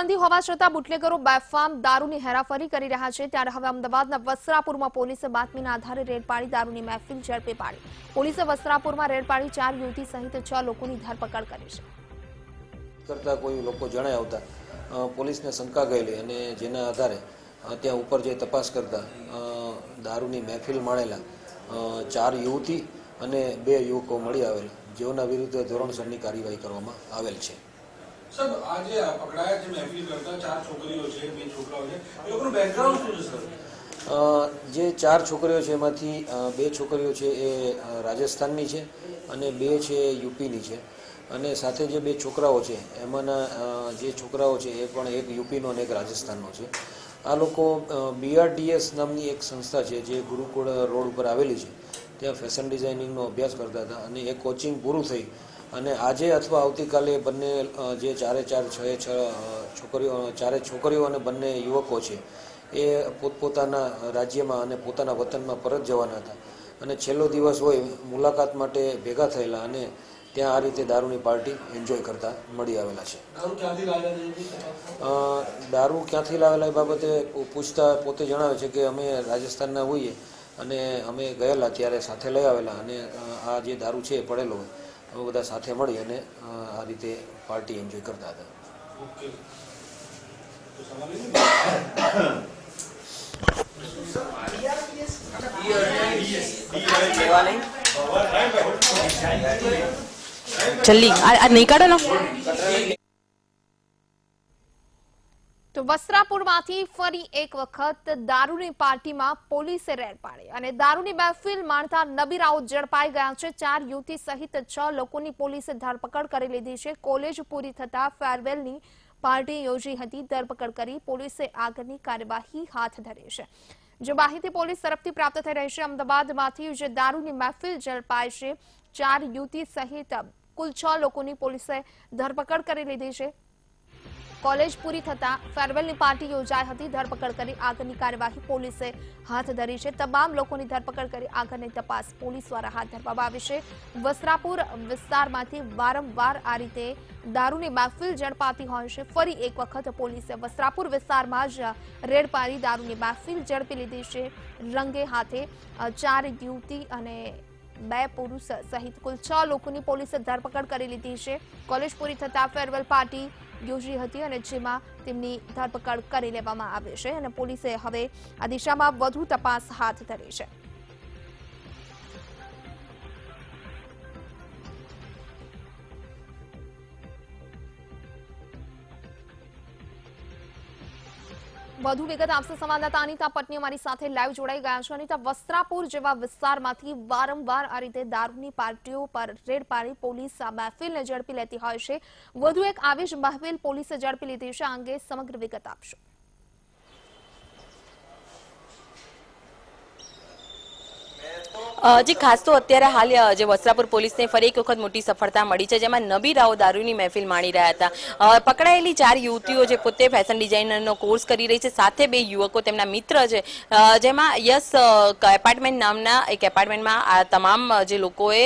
દારૂબંધી હોવા છતાં બુટલેગરો બેફામ દારૂની હેરાફરી કરી રહ્યા છે. ત્યારે હવે અમદાવાદના વસ્ત્રાપુરમાં પોલીસે બાતમીના આધારે રેડ પાડી દારૂની મહેફિલ ઝડપી પાડી. પોલીસે વસ્ત્રાપુરમાં રેડ પાડી ચાર યુવતી સહિત છ લોકોની ધરપકડ કરી છે. કરતા કોઈ લોકો જણાય આવતા પોલીસને શંકા ગયેલી અને જેના આધારે ત્યાં ઉપર જઈ તપાસ કરતા દારૂની મહેફિલ માણેલા ચાર યુવતી અને બે યુવકો મળી આવેલા. જેઓના વિરુદ્ધ ધોરણસરની કાર્યવાહી કરવામાં આવેલ છે. સર આજે પકડાયા જે મહેફિલ કરતા ચાર છોકરીઓ છે, બે છોકરાઓ છે. એ લોકોનું બેકગ્રાઉન્ડ શું છે સર જે ચાર છોકરીઓ છે, એમાંથી બે છોકરીઓ છે, એ રાજસ્થાનની છે અને બે છે, યુપીની છે. અને સાથે જે બે છોકરાઓ છે, એમાંના જે છોકરાઓ છે, એ પણ એક યુપીનો અને એક રાજસ્થાનનો છે. આ લોકો બીઆરડીએસ નામની એક સંસ્થા છે, જે ગુરુકુળ રોડ ઉપર આવેલી છે. ત્યાં ફેશન ડિઝાઇનિંગનો અભ્યાસ કરતા હતા અને એ કોચિંગ પૂરું થઈ અને આજે અથવા આવતીકાલે બંને જે ચારે ચાર છ છ છોકરીઓ ચારે છોકરીઓ અને બંને યુવકો છે એ પોતપોતાના રાજ્યમાં અને પોતાના વતનમાં પરત જવાના હતા. અને છેલ્લો દિવસ હોય મુલાકાત માટે ભેગા થયેલા અને ત્યાં આ રીતે દારૂની પાર્ટી એન્જોય કરતા મળી આવેલા છે. દારૂ ક્યાંથી લાવેલા એ બાબતે પૂછતા પોતે જણાવે છે કે અમે રાજસ્થાનના હોઈએ અને અમે ગયેલા ત્યારે સાથે લઈ આવેલા અને આ જે દારૂ છે એ પડેલો હોય. અમે બધા સાથે મળી અને આ રીતે પાર્ટી એન્જોય કરતા હતા. ઓકે. તો સવાલ જલ્દી આ આ નહીં કાઢો ને? તો વસ્ત્રાપુરમાંથી ફરી એક વખત દારૂની પાર્ટીમાં પોલીસે રેડ પાડી અને દારૂની મહેફિલ માણતા નબીરાઓ ઝડપાઈ ગયા છે. ચાર યુવતી સહિત છ લોકોની પોલીસે ધરપકડ કરી લીધી છે. કોલેજ પૂરી થતા ફેરવેલની પાર્ટી યોજી હતી. ધરપકડ કરી પોલીસે આગળની કાર્યવાહી હાથ ધરી છે. જે માહિતી પોલીસ તરફથી પ્રાપ્ત થઈ રહી છે, અમદાવાદમાંથી જે દારૂની મહેફિલ ઝડપાઈ છે, ચાર યુવતી સહિત કુલ છ લોકોની પોલીસે ધરપકડ કરી લીધી છે. કોલેજ પૂરી થતા ફેરવેલની પાર્ટી યોજાઈ હતી. ધરપકડ કરી આગળની કાર્યવાહી પોલીસે હાથ ધરી છે. તમામ લોકોની ધરપકડ કરી આગળની તપાસ પોલીસ દ્વારા હાથ ધરવામાં આવી છે. વસ્ત્રાપુર વિસ્તારમાંથી વારંવાર આ રીતે દારૂની મહેફિલ ઝડપાતી હોય છે. ફરી એક વખત પોલીસે વસ્ત્રાપુર વિસ્તારમાં જ રેડ પાડી દારૂની મહેફિલ ઝડપી લીધી છે. રંગે હાથે ચાર યુવતી અને બે પુરુષ સહિત કુલ છ લોકોની પોલીસે ધરપકડ કરી લીધી છે. કોલેજ પૂરી થતા ફેરવેલ પાર્ટી યોજી હતી અને જેમાં તેમની ધરપકડ કરી લેવામાં આવી છે અને પોલીસે હવે આ દિશામાં વધુ તપાસ હાથ ધરી છે. વધુ વિગત આપશે સંવાદદાતા અનિતા પટની અમારી સાથે લાઈવ જોડાઈ ગયા છે. અનિતા વસ્ત્રાપુર જેવા વિસ્તારમાંથી વારંવાર આ રીતે દારૂની પાર્ટીઓ પર રેડ પાડી પોલીસ આ મહેફિલને ઝડપી લેતી હોય છે. વધુ એક આવી જ મહેફિલ પોલીસે ઝડપી લીધી છે. આ અંગે સમગ્ર વિગત આપશો. અ, જી, ખાસ તો અત્યારે હાલ જે વસ્ત્રાપુર પોલીસને ફરી એક વખત મોટી સફળતા મળી છે, જેમાં નબી રાઓ દારૂની મહેફિલ માણી રહ્યા હતા. પકડાયેલી ચાર યુવતીઓ જે પોતે ફેશન ડિઝાઇનરનો કોર્સ કરી રહી છે, સાથે બે યુવકો તેમના મિત્ર છે. જેમાં યસ એપાર્ટમેન્ટ નામના એક એપાર્ટમેન્ટમાં આ તમામ જે લોકોએ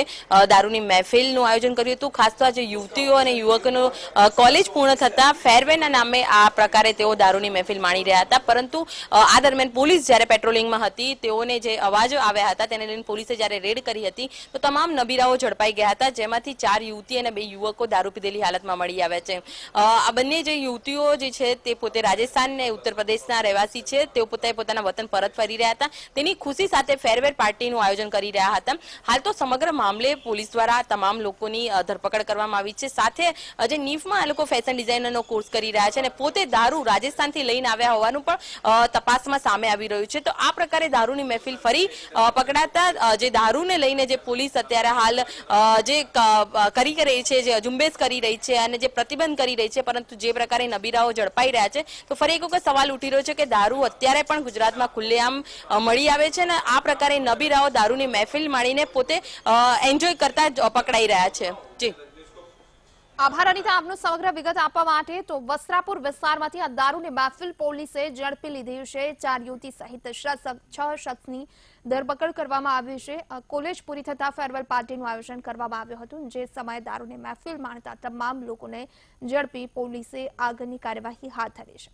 દારૂની મહેફિલનું આયોજન કર્યું હતું. ખાસ તો આ જે યુવતીઓ અને યુવકોનું કોલેજ પૂર્ણ થતા ફેરવેના નામે આ પ્રકારે તેઓ દારૂની મહેફિલ માણી રહ્યા હતા. પરંતુ આ દરમિયાન પોલીસ જ્યારે પેટ્રોલિંગમાં હતી, તેઓને જે અવાજો આવ્યા હતા, તેને લઈને પોલીસે જ્યારે રેડ કરી હતી, તો તમામ નબીરાઓ ઝડપાઈ ગયા હતા, જેમાંથી ચાર યુવતી અને બે યુવકો દારૂ પીધેલી હાલતમાં મળી આવ્યા છે. આ બંને જે યુવતીઓ જે છે, તે પોતે રાજસ્થાન અને ઉત્તર પ્રદેશના રહેવાસી છે. તેઓ પોતે પોતાના વતન પરત ફરી રહ્યા હતા. તેની ખુશી સાથે ફેરવેર પાર્ટીનું આયોજન કરી રહ્યા હતા. હાલ તો સમગ્ર મામલે પોલીસ દ્વારા તમામ લોકોની ધરપકડ કરવામાં આવી છે. સાથે જે નીફમાં આ લોકો ફેશન ડિઝાઇનરનો કોર્સ કરી રહ્યા છે અને પોતે દારૂ રાજસ્થાનથી લઈને આવ્યા હોવાનું પણ તપાસમાં સામે આવી રહ્યું છે. તો આ પ્રકારે દારૂની મહેફિલ ફરી પકડાતા જે દારૂને લઈને જે પોલીસ અત્યારે હાલ જે કરી રહી છે, જે ઝુંબેશ કરી રહી છે અને જે પ્રતિબંધ કરી રહી છે, પરંતુ જે પ્રકારે નબીરાઓ ઝડપાઈ રહ્યા છે, તો ફરી એક વખત સવાલ ઉઠી રહ્યો છે કે દારૂ અત્યારે પણ ગુજરાતમાં ખુલ્લેઆમ મળી આવે છે ને આ પ્રકારે નબીરાઓ દારૂની મહેફિલ માણીને પોતે એન્જોય કરતા પકડાઈ રહ્યા છે. જી. આભાર, અનિતા. આપનું સમગ્ર વિગત આપવા માટે તો વસ્ત્રાપુર વિસ્તારમાંથી આ દારૂની મહેફિલ પોલીસે ઝડપી લીધી છે. ચાર યુવતી સહિત છ શખ્સની ધરપકડ કરવામાં આવી છે. કોલેજ પૂરી થતા ફેરવેલ પાર્ટીનું આયોજન કરવામાં આવ્યું હતું, જે સમયે દારૂની મહેફિલ માણતા તમામ લોકોને ઝડપી પોલીસે આગળની કાર્યવાહી હાથ ધરી છે.